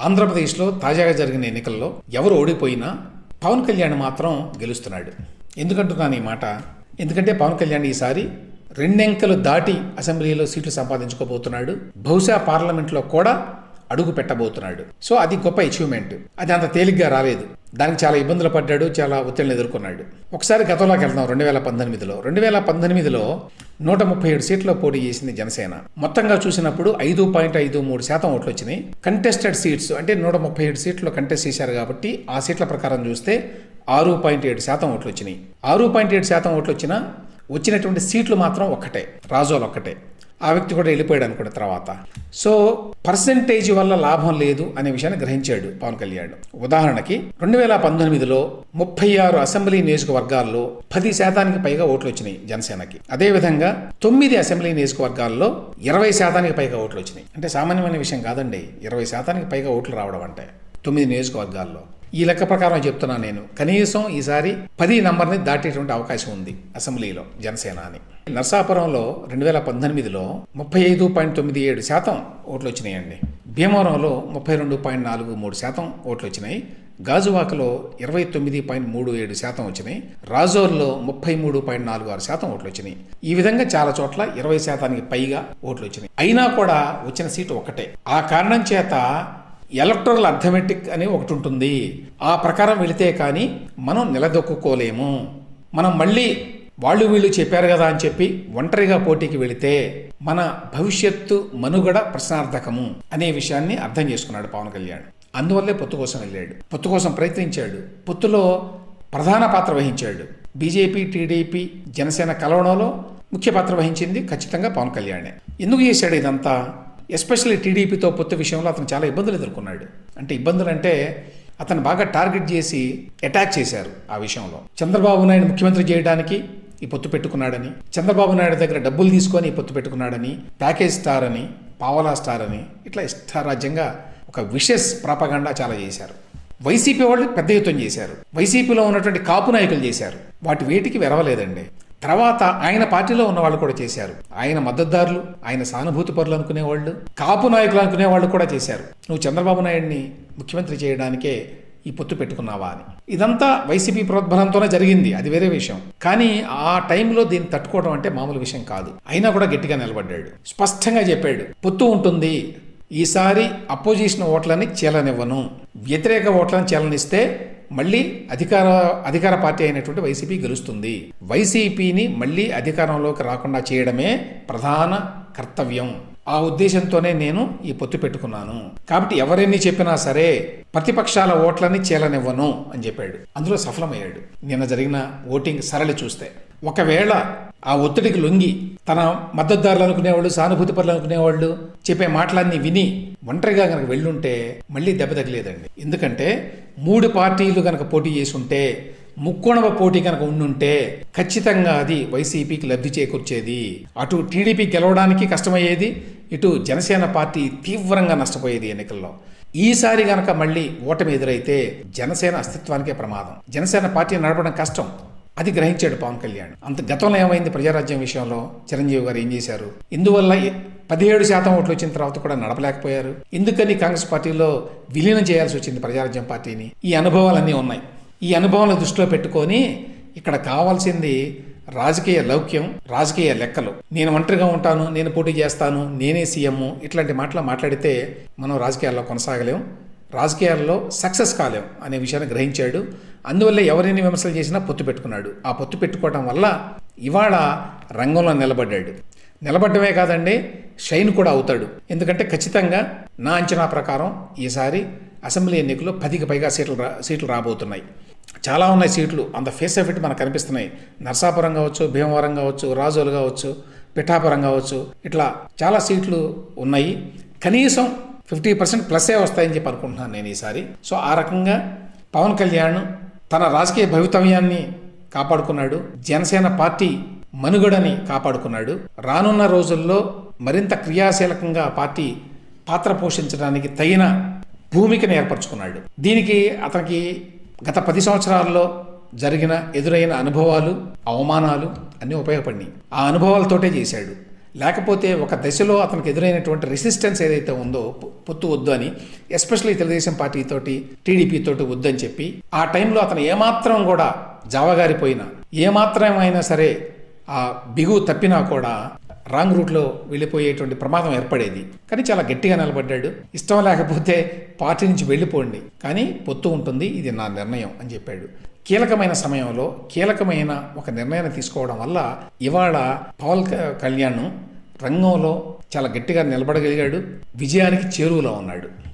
ఆంధ్రప్రదేశ్లో తాజాగా జరిగిన ఎన్నికల్లో ఎవరు ఓడిపోయినా పవన్ కళ్యాణ్ మాత్రం గెలుస్తున్నాడు. ఎందుకంటున్నాను ఈ మాట? ఎందుకంటే పవన్ కళ్యాణ్ ఈసారి రెండెంకలు దాటి అసెంబ్లీలో సీట్లు సంపాదించుకోబోతున్నాడు. బహుశా పార్లమెంట్లో కూడా అడుగు పెట్టబోతున్నాడు. సో అది గొప్ప అచీవ్మెంట్ అది అంత తేలిగ్గా రాలేదు. దానికి చాలా ఇబ్బందులు పడ్డాడు చాలా ఒత్తిడిని ఎదుర్కొన్నాడు. ఒకసారి గతంలోకి వెళ్దాం రెండు వేల పంతొమ్మిదిలో. రెండు వేల పంతొమ్మిదిలో నూట ముప్పై ఏడు సీట్లో పోటీ చేసింది జనసేన. మొత్తంగా చూసినప్పుడు ఐదు పాయింట్ ఐదు మూడు శాతం ఓట్లు వచ్చినాయి. కంటెస్టెడ్ సీట్స్ అంటే నూట ముప్పై ఏడు సీట్లు కంటెస్ట్ చేశారు కాబట్టి ఆ సీట్ల ప్రకారం చూస్తే ఆరు పాయింట్ ఏడు శాతం ఓట్లు వచ్చినాయి. ఆరు పాయింట్ ఏడు శాతం ఓట్లు వచ్చినా వచ్చినటువంటి సీట్లు మాత్రం ఒక్కటే రాజోలు ఒక్కటే. ఆ వ్యక్తి కూడా వెళ్ళిపోయాడు అనుకోండి తర్వాత. సో పర్సంటేజ్ వల్ల లాభం లేదు అనే విషయాన్ని గ్రహించాడు పవన్ కళ్యాణ్. ఉదాహరణకి రెండు వేల పంతొమ్మిదిలో ముప్పై ఆరు అసెంబ్లీ నియోజకవర్గాల్లో పది శాతానికి పైగా ఓట్లు వచ్చినాయి జనసేనకి అదేవిధంగా తొమ్మిది అసెంబ్లీ నియోజకవర్గాల్లో ఇరవై శాతానికి పైగా ఓట్లు వచ్చినాయి అంటే సామాన్యమైన విషయం కాదండి ఇరవై శాతానికి పైగా ఓట్లు రావడం అంటే తొమ్మిది నియోజకవర్గాల్లో. ఈ లెక్క ప్రకారం చెప్తున్నాను నేను. కనీసం ఈసారి పది నంబర్ని దాటేటువంటి అవకాశం ఉంది అసెంబ్లీలో జనసేన అని నర్సాపురంలో రెండు వేల పంతొమ్మిదిలో ముప్పై ఐదు పాయింట్ తొమ్మిది ఏడు శాతం ఓట్లు వచ్చినాయండి భీమవరంలో ముప్పై రెండు పాయింట్ నాలుగు మూడు శాతం ఓట్లు వచ్చినాయి గాజువాకలో ఇరవై తొమ్మిది పాయింట్ మూడు ఏడు శాతం వచ్చినాయి. రాజోర్లో ముప్పై మూడు పాయింట్ నాలుగు ఆరు శాతం ఓట్లు వచ్చినాయి ఈ విధంగా చాలా చోట్ల ఇరవై శాతానికి పైగా ఓట్లు వచ్చినాయి అయినా కూడా వచ్చిన సీటు ఒకటే ఆ కారణం చేత ఎలక్ట్రల్ అర్థమెటిక్ అని ఒకటి ఉంటుంది ఆ ప్రకారం వెళితే కానీ మనం నిలదొక్కుకోలేము. మనం మళ్ళీ వాళ్ళు వీళ్ళు చెప్పారు కదా అని చెప్పి ఒంటరిగా పోటీకి వెళితే మన భవిష్యత్తు మనుగడ ప్రశ్నార్థకము అనే విషయాన్ని అర్థం చేసుకున్నాడు పవన్ కళ్యాణ్. అందువల్లే పొత్తు కోసం వెళ్ళాడు. పొత్తు కోసం ప్రయత్నించాడు. పొత్తులో ప్రధాన పాత్ర వహించాడు. బీజేపీ టీడీపీ జనసేన కలవడంలో ముఖ్య పాత్ర వహించింది ఖచ్చితంగా పవన్ కళ్యాణే. ఎందుకు చేశాడు ఇదంతా? ఎస్పెషల్లీ టీడీపీతో పొత్తు విషయంలో అతను చాలా ఇబ్బందులు ఎదుర్కొన్నాడు. అంటే ఇబ్బందులు అంటే అతను బాగా టార్గెట్ చేసి అటాక్ చేశారు ఆ విషయంలో. చంద్రబాబు నాయుడు ముఖ్యమంత్రి చేయడానికి ఈ పొత్తు పెట్టుకున్నాడని చంద్రబాబు నాయుడు దగ్గర డబ్బులు తీసుకొని ఈ పొత్తు పెట్టుకున్నాడని ప్యాకేజ్ స్టార్ అని పావలా స్టార్ అని ఇట్లా ఇష్టారాజ్యంగా ఒక విషెస్ ప్రాపగాండా చాలా చేశారు. వైసీపీ వాళ్ళు పెద్ద యుద్ధం చేశారు. వైసీపీలో ఉన్నటువంటి కాపు నాయకులు చేశారు. వాటి వేటికి వెరవలేదండి. తర్వాత ఆయన పార్టీలో ఉన్న వాళ్ళు కూడా చేశారు. ఆయన మద్దతుదారులు ఆయన సానుభూతి పరులు అనుకునే వాళ్ళు కాపు నాయకులు అనుకునే వాళ్ళు కూడా చేశారు. నువ్వు చంద్రబాబు నాయుడిని ముఖ్యమంత్రి చేయడానికే ఈ పొత్తు పెట్టుకున్నావా అని. ఇదంతా వైసీపీ ప్రోద్బలంతోనే జరిగింది. అది వేరే విషయం. కానీ ఆ టైంలో దీన్ని తట్టుకోవడం అంటే మామూలు విషయం కాదు. అయినా కూడా గట్టిగా నిలబడ్డాడు. స్పష్టంగా చెప్పాడు. పొత్తు ఉంటుంది. ఈసారి అపోజిషన్ ఓట్లని చీలనివ్వను. వ్యతిరేక ఓట్లను చీలనిస్తే మళ్ళీ అధికార అధికార పార్టీ అయినటువంటి వైసీపీ గెలుస్తుంది. వైసీపీని మళ్ళీ అధికారంలోకి రాకుండా చేయడమే ప్రధాన కర్తవ్యం. ఆ ఉద్దేశంతోనే నేను ఈ పొత్తు పెట్టుకున్నాను. కాబట్టి ఎవరెన్ని చెప్పినా సరే ప్రతిపక్షాల ఓట్లని చేలనివ్వను అని చెప్పాడు. అందులో సఫలమయ్యాడు. నిన్న జరిగిన ఓటింగ్ సరళి చూస్తే. ఒకవేళ ఆ ఒత్తిడికి లొంగి తన మద్దతుదారులు అనుకునేవాళ్ళు సానుభూతి పరులు అనుకునేవాళ్ళు చెప్పే మాటలన్నీ విని ఒంటరిగా కనుక వెళ్ళుంటే మళ్ళీ దెబ్బ తగిలేదండి. ఎందుకంటే మూడు పార్టీలు కనుక పోటీ చేసుంటే ముక్కోణవ పోటీ కనుక ఉండుంటే ఖచ్చితంగా అది వైసీపీకి లబ్ధి చేకూర్చేది. అటు టీడీపీ గెలవడానికి కష్టమయ్యేది ఇటు జనసేన పార్టీ తీవ్రంగా నష్టపోయేది ఎన్నికల్లో. ఈసారి గనక మళ్ళీ ఓటమి ఎదురైతే జనసేన అస్తిత్వానికే ప్రమాదం. జనసేన పార్టీ నడపడం కష్టం. అది గ్రహించాడు పవన్ కళ్యాణ్. అంత గతంలో ఏమైంది ప్రజారాజ్యం విషయంలో? చిరంజీవి గారు ఏం చేశారు? ఇందువల్ల పదిహేడు శాతం ఓట్లు వచ్చిన తర్వాత కూడా నడపలేకపోయారు. ఎందుకని కాంగ్రెస్ పార్టీలో విలీనం చేయాల్సి వచ్చింది ప్రజారాజ్యం పార్టీని. ఈ అనుభవాలన్నీ ఉన్నాయి. ఈ అనుభవాలను దృష్టిలో పెట్టుకొని ఇక్కడ కావాల్సింది రాజకీయ లౌక్యం రాజకీయ లెక్కలు. నేను ఒంటరిగా ఉంటాను నేను పోటీ చేస్తాను నేనే సీఎం ఇట్లాంటి మాటలు మాట్లాడితే మనం రాజకీయాల్లో కొనసాగలేం. రాజకీయాల్లో సక్సెస్ కాలేం అనే విషయాన్ని గ్రహించాడు. అందువల్ల ఎవరిని విమర్శలు చేసినా పొత్తు పెట్టుకున్నాడు. ఆ పొత్తు పెట్టుకోవడం వల్ల ఇవాళ రంగంలో నిలబడ్డాడు. నిలబడ్డమే కాదండి షైన్ కూడా అవుతాడు. ఎందుకంటే ఖచ్చితంగా నా అంచనా ప్రకారం ఈసారి అసెంబ్లీ ఎన్నికల్లో పదికి పైగా సీట్లు రా సీట్లు రాబోతున్నాయి. చాలా ఉన్నాయి సీట్లు. అంత ఫేస్ ఆఫ్ ఇట్ మనకు కనిపిస్తున్నాయి. నర్సాపురం కావచ్చు భీమవరం కావచ్చు రాజోలు కావచ్చు పిఠాపురం కావచ్చు ఇట్లా చాలా సీట్లు ఉన్నాయి. కనీసం ఫిఫ్టీ పర్సెంట్ ప్లస్సే వస్తాయని చెప్పి అనుకుంటున్నాను నేను ఈసారి. సో ఆ రకంగా పవన్ కళ్యాణ్ తన రాజకీయ భవితవ్యాన్ని కాపాడుకున్నాడు. జనసేన పార్టీ మనుగడని కాపాడుకున్నాడు. రానున్న రోజుల్లో మరింత క్రియాశీలకంగా పార్టీ పాత్ర పోషించడానికి తగిన భూమికను ఏర్పరచుకున్నాడు. దీనికి అతనికి గత పది సంవత్సరాల్లో జరిగిన ఎదురైన అనుభవాలు అవమానాలు అన్నీ ఉపయోగపడినాయి. ఆ అనుభవాలతోటే చేశాడు. లేకపోతే ఒక దశలో అతనికి ఎదురైనటువంటి రెసిస్టెన్స్ ఏదైతే ఉందో పొత్తు వద్దు అని ఎస్పెషల్లీ తెలుగుదేశం పార్టీతోటి టీడీపీ తోటి వద్దని చెప్పి ఆ టైంలో అతను ఏమాత్రం కూడా జావగారిపోయినా ఏమాత్రం అయినా సరే ఆ బిగువు తప్పినా కూడా రాంగ్ రూట్లో వెళ్ళిపోయేటువంటి ప్రమాదం ఏర్పడేది. కానీ చాలా గట్టిగా నిలబడ్డాడు. ఇష్టం లేకపోతే పార్టీ నుంచి వెళ్ళిపోండి. కానీ పొత్తు ఉంటుంది ఇది నా నిర్ణయం అని చెప్పాడు. కీలకమైన సమయంలో కీలకమైన ఒక నిర్ణయాన్ని తీసుకోవడం వల్ల ఇవాళ పవన్ కళ్యాణ్ రంగంలో చాలా గట్టిగా నిలబడగలిగాడు విజయానికి చేరువలో ఉన్నాడు.